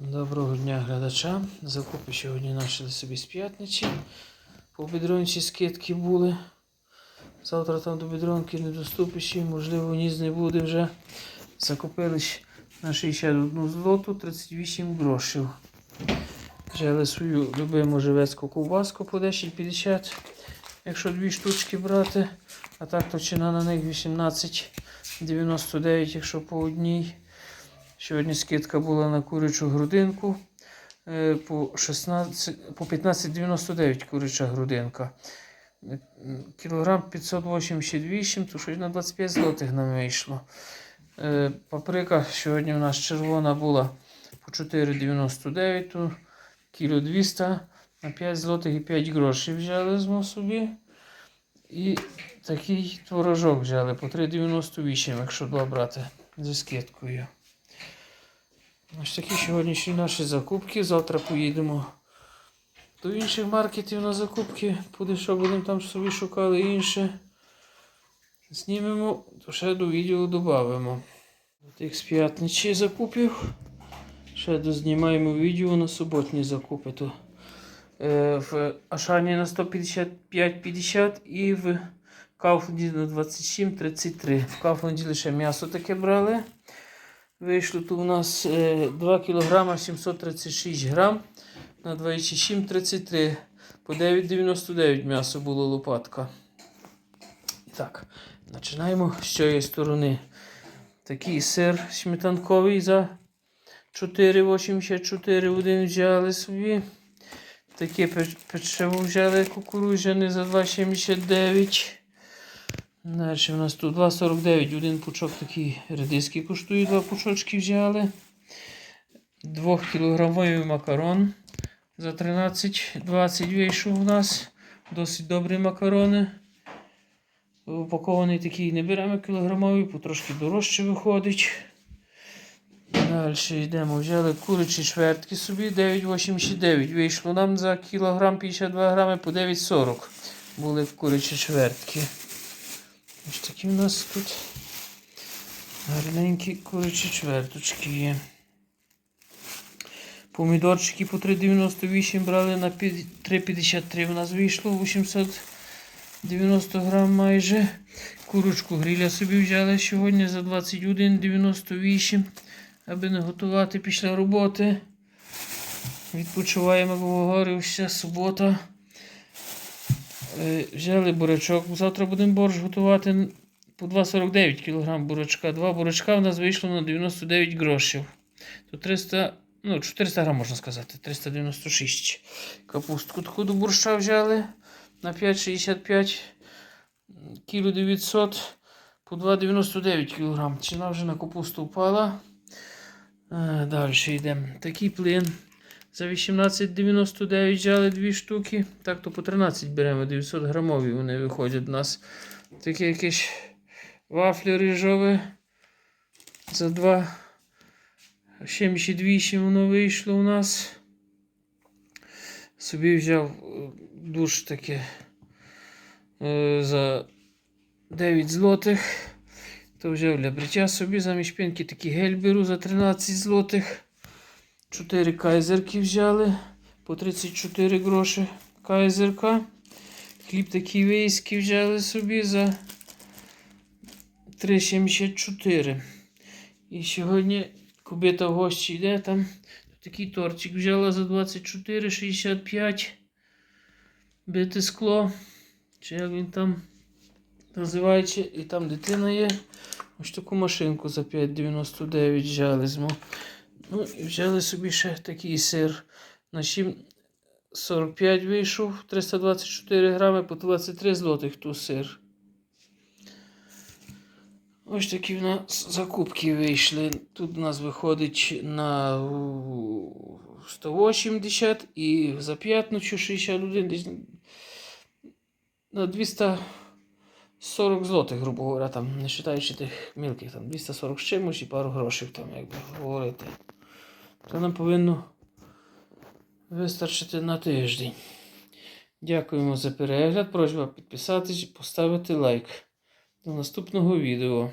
Доброго дня глядачам. Закупи сьогодні почали собі з п'ятниці. По бідронці скидки були. Завтра там до бідронки недоступіші, можливо, ніс не буде вже. Закупились на 61 злоту 38 грошів. Взяли свою любиму живецьку ковбаску по 10,50, якщо дві штучки брати. А так то ціна на них 18,99, якщо по одній. Сьогодні скидка була на курячу грудинку е, по 16, по 15,99 куряча грудинка. Кілограм 588, то щось на 25 злотих нам вийшло. Е, Паприка сьогодні у нас червона була по 4,99, то кіло 200 на 5 злотих і 5 грошей взяли змо собі. І такий творожок взяли по 3,98, якщо два брати зі скидкою. Ось такі сьогоднішні наші закупки. Завтра поїдемо до інших маркетів на закупки. Буде, що будемо там собі шукали інше. Знімемо, то ще до відео додамо. До тих з п'ятничі закупів. Ще дознімаємо відео на суботні закупи. То, е, в Ашані на 155,50 і в Кауфленді на 27,33. В Кауфленді лише м'ясо таке брали. Вийшло тут у нас е, 2 кг 736 грам на 2,733. По 9,99 м'ясо було лопатка. Так, починаємо з цієї сторони. Такий сир сметанковий за 4,84 один взяли собі. Таке печ- печиво взяли кукурудзяне за 2,79. Далі у нас тут 2,49, один пучок такий редиски коштує, два пучочки взяли. 2 кілограмовий макарон за 13,20 вийшов у нас. Досить добрі макарони. Упакований такий не беремо кілограмовий, потрошки дорожче виходить. Далі йдемо, взяли курячі швертки собі 9,89. Вийшло нам за кілограм 52 грами по 9,40. Були курячі швертки. Ось такі у нас тут гарненькі курячі чверточки є. Помідорчики по 3,98 брали на 3,53 у нас вийшло 890 грам майже. Курочку гриля собі взяли сьогодні за 21,98, аби не готувати після роботи. Відпочиваємо, бо говорився субота. Е, Взяли бурячок. Завтра будемо борщ готувати по 2,49 кг бурячка. Два бурячка в нас вийшло на 99 грошів. То 300, ну, 400 грам можна сказати, 396. Капустку таку до борща взяли на 5,65 кіло 900 по 2,99 кг. Ціна вже на капусту впала. Е, Далі йдемо. Такий плин. За 18,99 взяли дві штуки. Так то по 13 беремо 900 грамові вони виходять у нас. Таке якесь вафлі рижове. За 2. 78 воно вийшло у нас. Собі взяв е, душ таке е, за 9 злотих. То взяв для бриття собі замість пінки такий гель беру за 13 злотих. 4 кайзерки взяли по 34 гроші кайзерка. Хліб такий вейський взяли собі за 3,74. І сьогодні кубита в гості йде там. Такий тортик взяла за 24,65. Бите скло. Чи як він там називається. І там дитина є. Ось таку машинку за 5,99 взяли. Ну, і взяли собі ще такий сир. На 7,45 вийшов, 324 грами по 23 злотих ту сир. Ось такі в нас закупки вийшли. Тут у нас виходить на 180 і за п'ятницю 61 десь на 240 злотих, грубо говоря, там, не вважаючи тих мілких, там 240 з чимось і пару грошей, там, як би говорити. То нам повинно вистачити на тиждень. Дякуємо за перегляд. Просьба підписатись, і поставити лайк. До наступного відео.